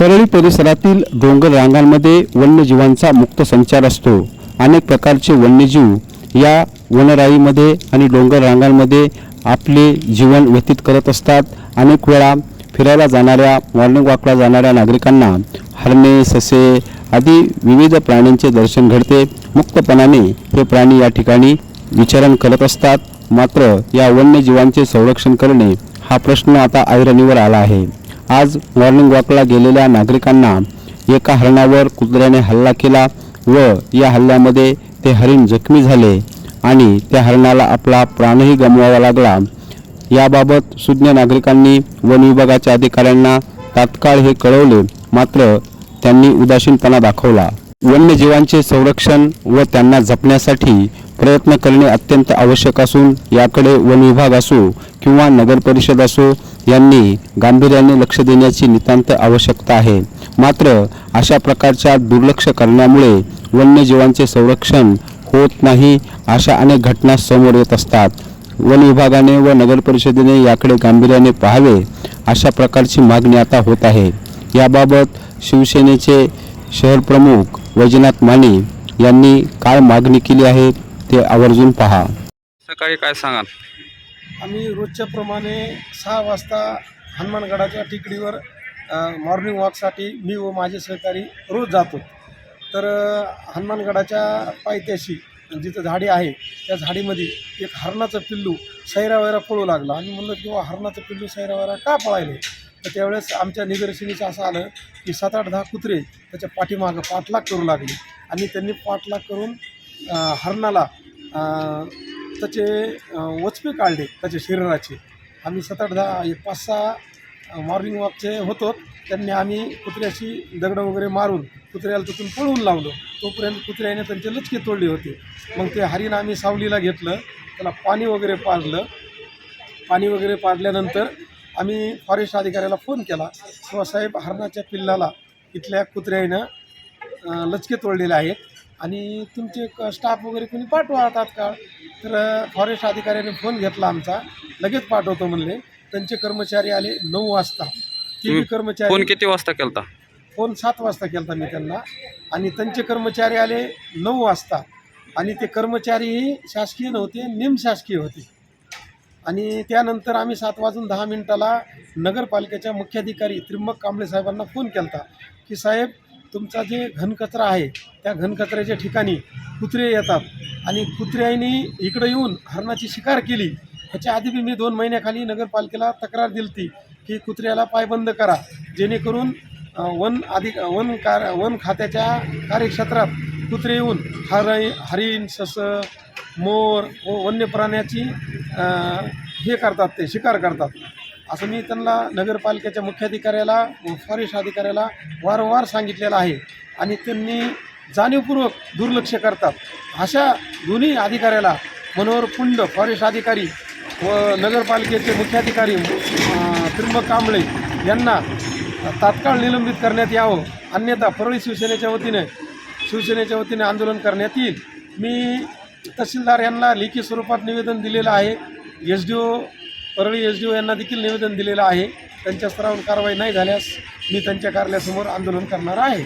परळी परिसरातील डोंगर रांगांमध्ये वन्यजीवांचा मुक्त संचार असतो. अनेक प्रकारचे वन्यजीव या वनराईमध्ये आणि डोंगर रांगांमध्ये आपले जीवन व्यतीत करत असतात. अनेक वेळा फिरायला जाणाऱ्या मॉर्निंग वॉकला जाणाऱ्या नागरिकांना हरणे ससे आदी विविध प्राण्यांचे दर्शन घडते. मुक्तपणाने हे प्राणी या ठिकाणी विचरण करत असतात. मात्र या वन्यजीवांचे संरक्षण करणे हा प्रश्न आता ऐरणीवर आला आहे. आज मॉर्निंग वॉकला गेलेल्या नागरिकांना एका हरणावर कुत्र्याने हल्ला केला व या हल्ल्यामध्ये ते हरिण जखमी झाले आणि त्या हरणाला आपला प्राणही गमवावा लागला. याबाबत सुज्ञ नागरिकांनी वन विभागाच्या अधिकाऱ्यांना तात्काळ हे कळवले मात्र त्यांनी उदासीनपणा दाखवला. वन्यजीवांचे संरक्षण व त्यांना जपण्यासाठी प्रयत्न करणे अत्यंत आवश्यक असून याकडे वन विभाग असो किंवा नगर परिषद असो यांनी गांभीर्याने लक्ष देण्याची नितांत आवश्यकता आहे. मात्र अशा प्रकारच्या दुर्लक्ष करण्यामुळे वन्यजीवांचे संरक्षण होत नाही अशा अनेक घटना समोर येत असतात. वन विभागाने व नगर परिषदेने याकडे गांभीर्याने पाहावे अशा प्रकारची मागणी आता होत आहे. याबाबत शिवसेनेचे शहर प्रमुख वैजनाथ माने यांनी काय मागणी केली आहे? ते आवर्जून पहा. सकाळी काय सांगाल? आम्ही रोजच्या प्रमाणे सहा वाजता हनुमानगडाच्या टेकडीवर मॉर्निंग वॉकसाठी मी व माझे सहकारी रोज जातो. तर हनुमानगडाच्या पायथ्याशी जिथं झाडी आहे त्या झाडीमध्ये एक हरणाचं पिल्लू सैरावैरा पळू लागला. आणि म्हणलं किंवा हरणाचं पिल्लू सैरावैरा का पळायले? तर त्यावेळेस आमच्या निदर्शनीचं असं आलं की सात आठ दहा कुत्रे त्याच्या पाठीमागं पाठलाग करू लागले आणि त्यांनी पाठलाग करून हरणाला त्याचे वचपे काढले त्याच्या शरीराचे. आम्ही सात आठ दहा एक पाच सहा मॉर्निंग वॉकचे होतो. त्यांनी आम्ही कुत्र्याशी दगडं वगैरे मारून कुत्र्याला तिथून पळवून लावलो. तोपर्यंत कुत्र्याने त्यांचे लचके तोडले होते. मग ते हरिण आम्ही सावलीला घेतलं. त्याला पाणी वगैरे पाजलं. पाणी वगैरे पाडल्यानंतर आम्ही फॉरेस्ट अधिकाऱ्याला फोन केला. किंवा साहेब हरणाच्या पिल्लाला इथल्या कुत्र्यानं लचके तोडलेले आहेत. आणि तुमचे क स्टाफ वगैरे कोणी पाठवा तात्काळ तर फॉरेस्ट अधिकाऱ्याने फोन घेतला आमचा. लगेच पाठवतो म्हणले. त्यांचे कर्मचारी आले नऊ वाजता. ते तुम्ही कर्मचारी फोन किती वाजता केलता? फोन सात वाजता केला मी त्यांना. आणि त्यांचे कर्मचारी आले नऊ वाजता. आणि ते कर्मचारीही शासकीय नव्हते निमशासकीय होते. आणि त्यानंतर आम्ही सात वाजून दहा मिनिटाला नगरपालिकेच्या मुख्याधिकारी त्रिंबक कांबळे साहेबांना फोन केला की साहेब तुमचा जे घनकचरा आहे त्या घनकचऱ्याच्या ठिकाणी कुत्रे येतात. आणि कुत्र्यांनी इकडं येऊन हरणाची शिकार केली. ह्याच्या आधी बी मी दोन महिन्याखाली नगरपालिकेला तक्रार दिली होती की कुत्र्याला पायबंद करा. जेणेकरून वन अधिक वन कार वन खात्याच्या कार्यक्षेत्रात कुत्रे येऊन हर हरिण सस मोर व वन्य प्राण्याची हे करतात ते शिकार करतात. असं मी त्यांना नगरपालिकेच्या मुख्याधिकाऱ्याला व फॉरेस्ट अधिकाऱ्याला वारंवार सांगितलेलं आहे. आणि त्यांनी जाणीवपूर्वक दुर्लक्ष करतात. अशा दोन्ही अधिकाऱ्याला मनोहर पुंड फॉरेस्ट अधिकारी व नगरपालिकेचे मुख्याधिकारी अ, त्रिंबक कांबळे यांना तात्काळ निलंबित करण्यात यावं. अन्यथा परळी शिवसेनेच्या वतीने शिवसेनेच्या वतीने आंदोलन करण्यात येईल. मी तहसीलदार यांना लेखी स्वरूपात निवेदन दिलेलं आहे. S D O Parli S D O यांना देखील निवेदन दिलेलं आहे. त्यांच्या स्तरावर कारवाई नाही झाल्यास मी त्यांच्या कार्यालयासमोर आंदोलन करणार आहे.